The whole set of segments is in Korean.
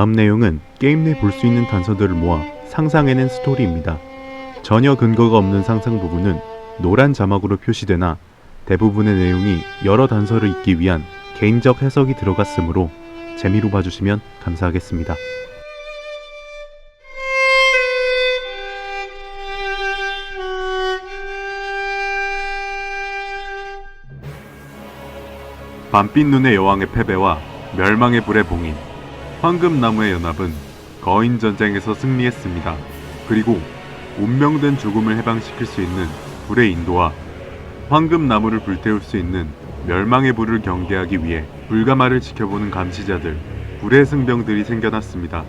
다음 내용은 게임 내 볼 수 있는 단서들을 모아 상상해낸 스토리입니다. 전혀 근거가 없는 상상 부분은 노란 자막으로 표시되나 대부분의 내용이 여러 단서를 잇기 위한 개인적 해석이 들어갔으므로 재미로 봐주시면 감사하겠습니다. 밤빛 눈의 여왕의 패배와 멸망의 불의 봉인, 황금나무의 연합은 거인 전쟁에서 승리했습니다. 그리고 운명된 죽음을 해방시킬 수 있는 불의 인도와 황금나무를 불태울 수 있는 멸망의 불을 경계하기 위해 불가마를 지켜보는 감시자들, 불의 승병들이 생겨났습니다.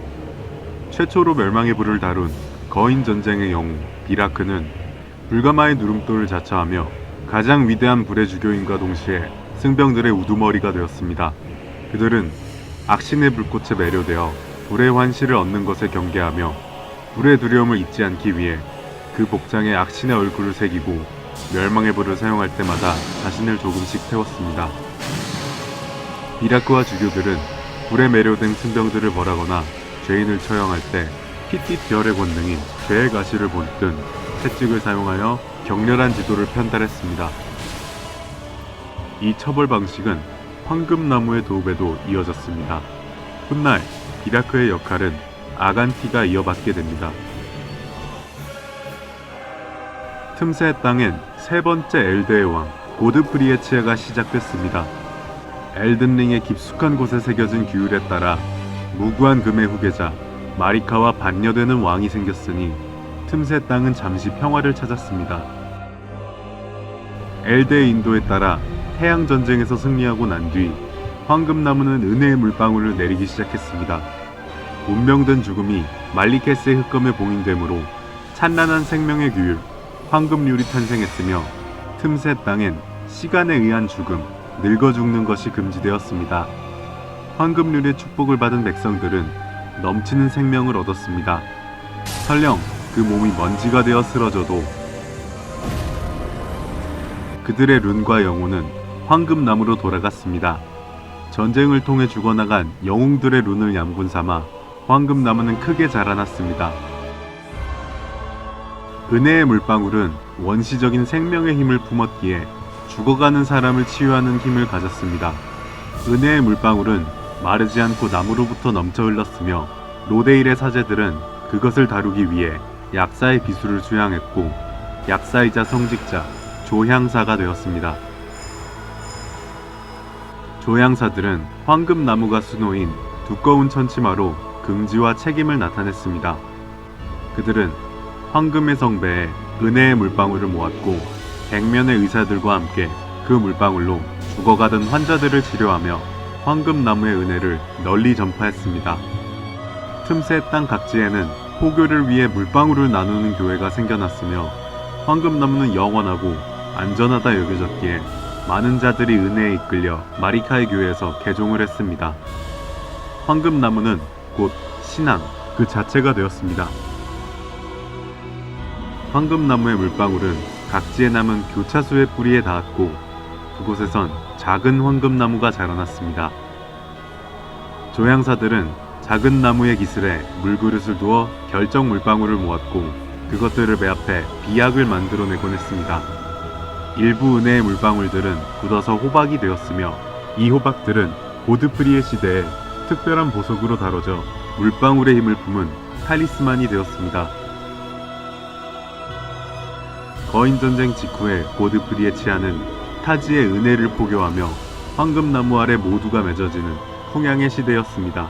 최초로 멸망의 불을 다룬 거인 전쟁의 영웅 비라크는 불가마의 누름돌을 자처하며 가장 위대한 불의 주교인과 동시에 승병들의 우두머리가 되었습니다. 그들은 악신의 불꽃에 매료되어 불의 환시를 얻는 것에 경계하며 불의 두려움을 잊지 않기 위해 그 복장에 악신의 얼굴을 새기고 멸망의 불을 사용할 때마다 자신을 조금씩 태웠습니다. 이라크와 주교들은 불에 매료된 승병들을 벌하거나 죄인을 처형할 때 핏빛 별의 권능인 죄의 가시를 본뜬 채찍을 사용하여 격렬한 지도를 편달했습니다. 이 처벌 방식은 황금나무의 도읍에도 이어졌습니다. 훗날 이라크의 역할은 아간티가 이어받게 됩니다. 틈새 땅엔 세 번째 엘드의 왕 고드프리에치아가 시작됐습니다. 엘든링의 깊숙한 곳에 새겨진 규율에 따라 무구한 금의 후계자 마리카와 반려되는 왕이 생겼으니 틈새 땅은 잠시 평화를 찾았습니다. 엘드의 인도에 따라 태양 전쟁에서 승리하고 난 뒤 황금나무는 은혜의 물방울을 내리기 시작했습니다. 운명된 죽음이 말리케스의 흑검에 봉인되므로 찬란한 생명의 규율 황금률이 탄생했으며 틈새 땅엔 시간에 의한 죽음, 늙어 죽는 것이 금지되었습니다. 황금률의 축복을 받은 백성들은 넘치는 생명을 얻었습니다. 설령 그 몸이 먼지가 되어 쓰러져도 그들의 룬과 영혼은 황금나무로 돌아갔습니다. 전쟁을 통해 죽어나간 영웅들의 룬을 양분 삼아 황금나무는 크게 자라났습니다. 은혜의 물방울은 원시적인 생명의 힘을 품었기에 죽어가는 사람을 치유하는 힘을 가졌습니다. 은혜의 물방울은 마르지 않고 나무로부터 넘쳐 흘렀으며 로데일의 사제들은 그것을 다루기 위해 약사의 비수를 수양했고 약사이자 성직자 조향사가 되었습니다. 조향사들은 황금나무가 수놓인 두꺼운 천치마로 긍지와 책임을 나타냈습니다. 그들은 황금의 성배에 은혜의 물방울을 모았고 백면의 의사들과 함께 그 물방울로 죽어가던 환자들을 치료하며 황금나무의 은혜를 널리 전파했습니다. 틈새 땅 각지에는 포교를 위해 물방울을 나누는 교회가 생겨났으며 황금나무는 영원하고 안전하다 여겨졌기에 많은 자들이 은혜에 이끌려 마리카의 교회에서 개종을 했습니다. 황금나무는 곧 신앙 그 자체가 되었습니다. 황금나무의 물방울은 각지에 남은 교차수의 뿌리에 닿았고 그곳에선 작은 황금나무가 자라났습니다. 조향사들은 작은 나무의 기슬에 물그릇을 두어 결정 물방울을 모았고 그것들을 배합해 비약을 만들어내곤 했습니다. 일부 은혜의 물방울들은 굳어서 호박이 되었으며 이 호박들은 고드프리의 시대에 특별한 보석으로 다뤄져 물방울의 힘을 품은 탈리스만이 되었습니다. 거인전쟁 직후에 고드프리의 치아는 타지의 은혜를 포교하며 황금나무 아래 모두가 맺어지는 풍양의 시대였습니다.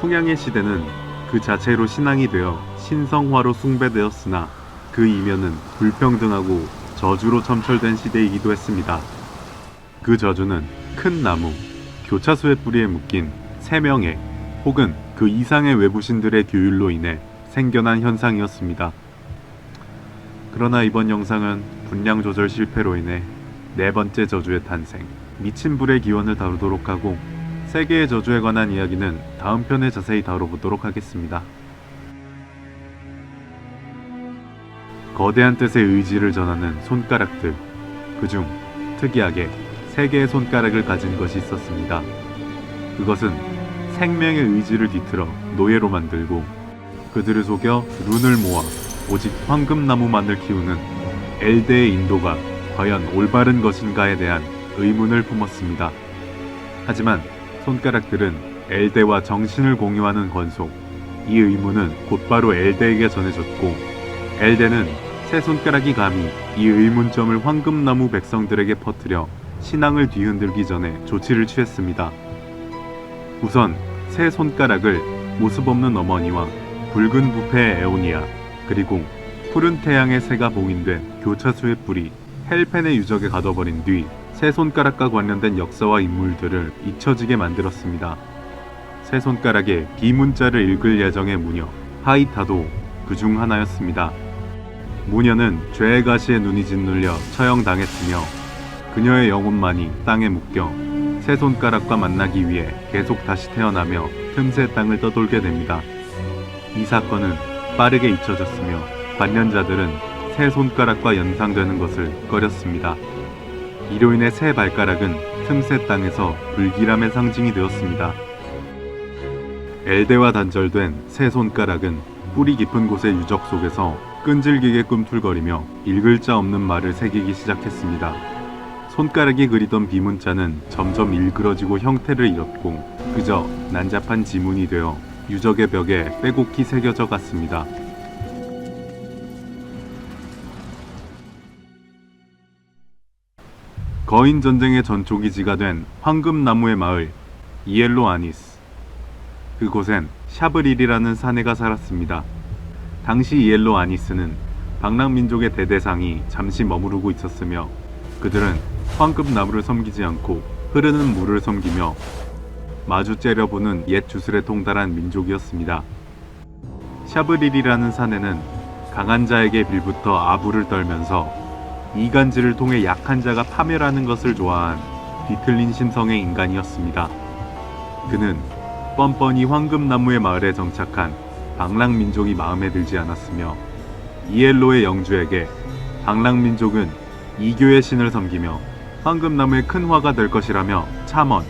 풍양의 시대는 그 자체로 신앙이 되어 신성화로 숭배되었으나 그 이면은 불평등하고 저주로 점철된 시대이기도 했습니다. 그 저주는 큰 나무, 교차수의 뿌리에 묶인 세명의 혹은 그 이상의 외부신들의 규율로 인해 생겨난 현상이었습니다. 그러나 이번 영상은 분량 조절 실패로 인해 네 번째 저주의 탄생, 미친 불의 기원을 다루도록 하고 세 개의 저주에 관한 이야기는 다음 편에 자세히 다뤄보도록 하겠습니다. 거대한 뜻의 의지를 전하는 손가락들, 그중 특이하게 세 개의 손가락을 가진 것이 있었습니다. 그것은 생명의 의지를 뒤틀어 노예로 만들고 그들을 속여 룬을 모아 오직 황금나무만을 키우는 엘데의 인도가 과연 올바른 것인가에 대한 의문을 품었습니다. 하지만 손가락들은 엘데와 정신을 공유하는 권속, 이 의문은 곧바로 엘데에게 전해졌고 엘데는 새 손가락이 감히 이 의문점을 황금나무 백성들에게 퍼뜨려 신앙을 뒤흔들기 전에 조치를 취했습니다. 우선 새 손가락을 모습 없는 어머니와 붉은 부패의 에오니아 그리고 푸른 태양의 새가 봉인된 교차수의 뿌리 헬펜의 유적에 가둬버린 뒤새 손가락과 관련된 역사와 인물들을 잊혀지게 만들었습니다. 새 손가락의 비문자를 읽을 예정의 무녀 하이타도 그중 하나였습니다. 무녀는 죄의 가시에 눈이 짓눌려 처형당했으며 그녀의 영혼만이 땅에 묶여 새 손가락과 만나기 위해 계속 다시 태어나며 틈새 땅을 떠돌게 됩니다. 이 사건은 빠르게 잊혀졌으며 반년자들은 새 손가락과 연상되는 것을 꺼렸습니다. 이로 인해 새 발가락은 틈새 땅에서 불길함의 상징이 되었습니다. 엘데와 단절된 새 손가락은 뿌리 깊은 곳의 유적 속에서 끈질기게 꿈틀거리며 읽을 자 없는 말을 새기기 시작했습니다. 손가락이 그리던 비문자는 점점 일그러지고 형태를 잃었고 그저 난잡한 지문이 되어 유적의 벽에 빼곡히 새겨져 갔습니다. 거인 전쟁의 전초기지가 된 황금나무의 마을 이엘로 아니스. 그곳엔 샤브릴이라는 사내가 살았습니다. 당시 이엘로 아니스는 방랑민족의 대대상이 잠시 머무르고 있었으며 그들은 황금 나무를 섬기지 않고 흐르는 물을 섬기며 마주 째려 보는 옛 주술에 통달한 민족이었습니다. 샤브릴이라는 사내는 강한 자에게 빌부터 아부를 떨면서 이간질을 통해 약한 자가 파멸하는 것을 좋아한 뒤틀린 심성의 인간이었습니다. 그는 뻔뻔히 황금나무의 마을에 정착한 방랑 민족이 마음에 들지 않았으며 이엘로의 영주에게 방랑 민족은 이교의 신을 섬기며 황금나무의 큰 화가 될 것이라며 참언,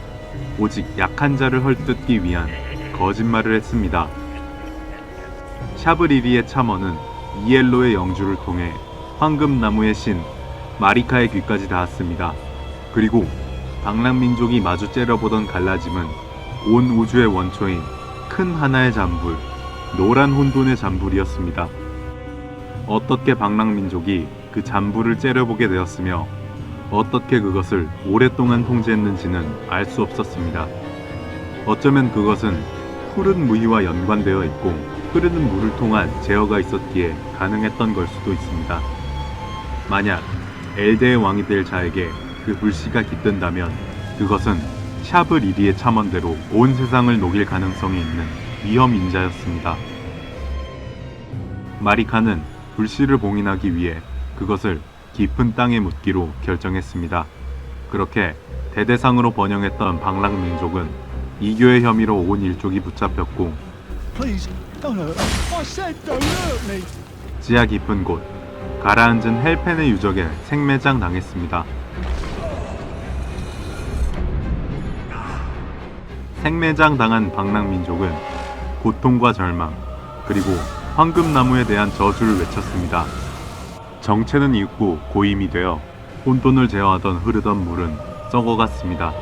오직 약한 자를 헐뜯기 위한 거짓말을 했습니다. 샤브리리의 참언은 이엘로의 영주를 통해 황금나무의 신 마리카의 귀까지 닿았습니다. 그리고 방랑민족이 마주 째려보던 갈라짐은 온 우주의 원초인 큰 하나의 잔불, 노란 혼돈의 잔불이었습니다. 어떻게 방랑민족이 그 잔불을 째려보게 되었으며 어떻게 그것을 오랫동안 통제했는지는 알 수 없었습니다. 어쩌면 그것은 푸른 무희와 연관되어 있고 흐르는 물을 통한 제어가 있었기에 가능했던 걸 수도 있습니다. 만약 엘데의 왕이 될 자에게 그 불씨가 깃든다면 그것은 샤브 리리의 참언대로 온 세상을 녹일 가능성이 있는 위험 인자였습니다. 마리카는 불씨를 봉인하기 위해 그것을 깊은 땅에 묻기로 결정했습니다. 그렇게 대대상으로 번영했던 방랑 민족은 이교의 혐의로 온 일족이 붙잡혔고. 지하 깊은 곳 가라앉은 헬펜의 유적에 생매장 당했습니다. 생매장 당한 방랑민족은 고통과 절망 그리고 황금나무에 대한 저주를 외쳤습니다. 정체는 잊고 고임이 되어 혼돈을 제어하던 흐르던 물은 썩어갔습니다.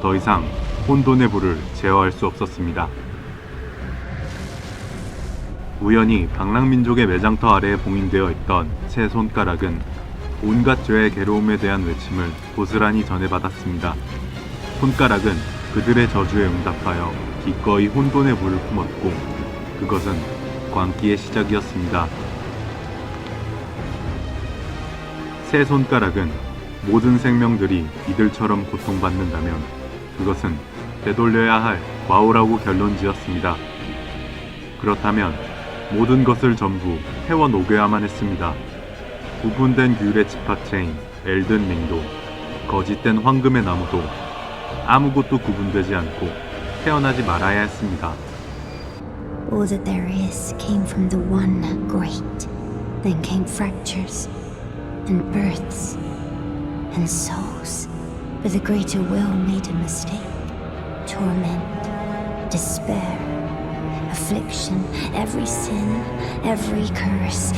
더 이상 혼돈의 불을 제어할 수 없었습니다. 우연히 방랑민족의 매장터 아래에 봉인되어 있던 새 손가락은 온갖 죄의 괴로움에 대한 외침을 고스란히 전해받았습니다. 손가락은 그들의 저주에 응답하여 기꺼이 혼돈의 불을 품었고 그것은 광기의 시작이었습니다. 새 손가락은 모든 생명들이 이들처럼 고통받는다면 그것은 되돌려야 할 과오라고 결론지었습니다. 그렇다면 모든 것을 전부 태워 녹여야만 했습니다. 구분된 귤의 집합체인 엘든 링도 거짓된 황금의 나무도 아무것도 구분되지 않고 태어나지 말아야 했습니다. All that there is came from the one great. Then came fractures, and births, and souls. But the greater will made a mistake. Torment, despair, affliction, every sin, every curse,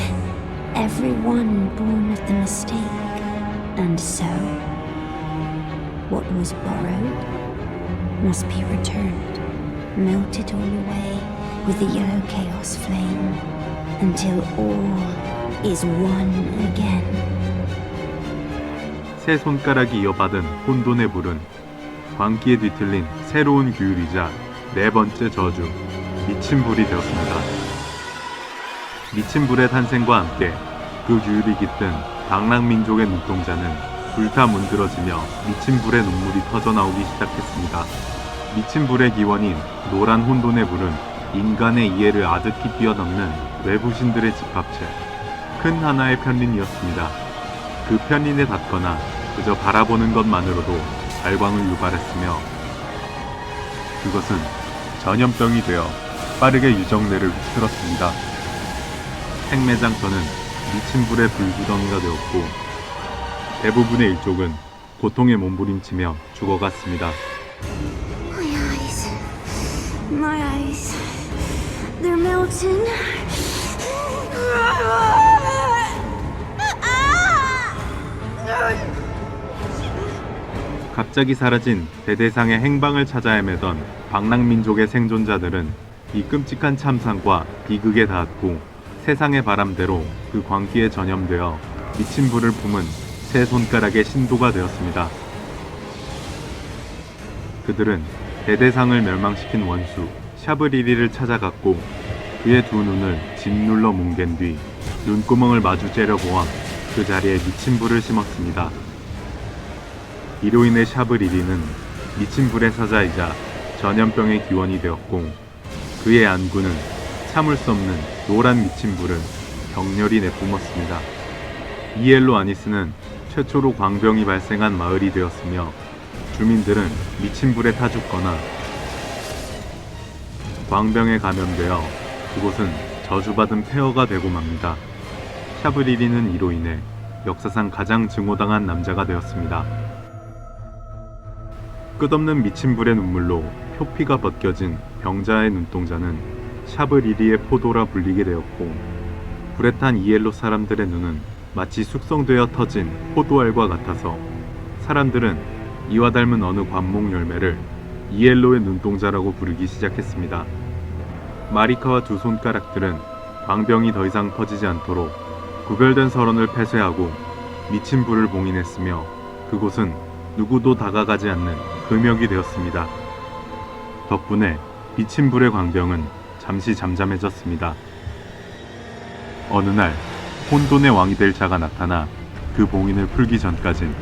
every one born of the mistake. And so, what was borrowed must be returned, melted all away with the yellow chaos flame, until all is one again. 세 손가락이 이어받은 혼돈의 불은 광기에 뒤틀린 새로운 규율이자 네 번째 저주, 미친 불이 되었습니다. 미친 불의 탄생과 함께 그 규율이 깃든 방랑민족의 눈동자는 불타 문드러지며 미친 불의 눈물이 터져나오기 시작했습니다. 미친 불의 기원인 노란 혼돈의 불은 인간의 이해를 아득히 뛰어넘는 외부신들의 집합체, 큰 하나의 편린이었습니다. 그 편린에 닿거나 그저 바라보는 것만으로도 발광을 유발했으며 그것은 전염병이 되어 빠르게 유정내를 휩쓸었습니다. 생매장터는 미친 불의 불구덩이가 되었고 대부분의 일족은 고통에 몸부림치며 죽어갔습니다. My eyes. My eyes. They're melting. 갑자기 사라진 대대상의 행방을 찾아 헤매던 방랑민족의 생존자들은 이 끔찍한 참상과 비극에 닿았고 세상의 바람대로 그 광기에 전염되어 미친 불을 품은 세 손가락의 신도가 되었습니다. 그들은 대대상을 멸망시킨 원수 샤브리리를 찾아갔고 그의 두 눈을 짓눌러 뭉갠 뒤 눈구멍을 마주 째려 보아 그 자리에 미친 불을 심었습니다. 이로 인해 샤브리리는 미친 불의 사자이자 전염병의 기원이 되었고 그의 안구는 참을 수 없는 노란 미친 불을 격렬히 내뿜었습니다. 이엘로 아니스는 최초로 광병이 발생한 마을이 되었으며 주민들은 미친 불에 타 죽거나 광병에 감염되어 그곳은 저주받은 폐허가 되고 맙니다. 샤브리리는 이로 인해 역사상 가장 증오당한 남자가 되었습니다. 끝없는 미친 불의 눈물로 표피가 벗겨진 병자의 눈동자는 샤브리리의 포도라 불리게 되었고 불에 탄 이엘로 사람들의 눈은 마치 숙성되어 터진 포도알과 같아서 사람들은 이와 닮은 어느 관목 열매를 이엘로의 눈동자라고 부르기 시작했습니다. 마리카와 두 손가락들은 광병이 더 이상 퍼지지 않도록 구별된 서론을 폐쇄하고 미친 불을 봉인했으며 그곳은 누구도 다가가지 않는 금역이 되었습니다. 덕분에 미친 불의 광병은 잠시 잠잠해졌습니다. 어느 날 혼돈의 왕이 될 자가 나타나 그 봉인을 풀기 전까진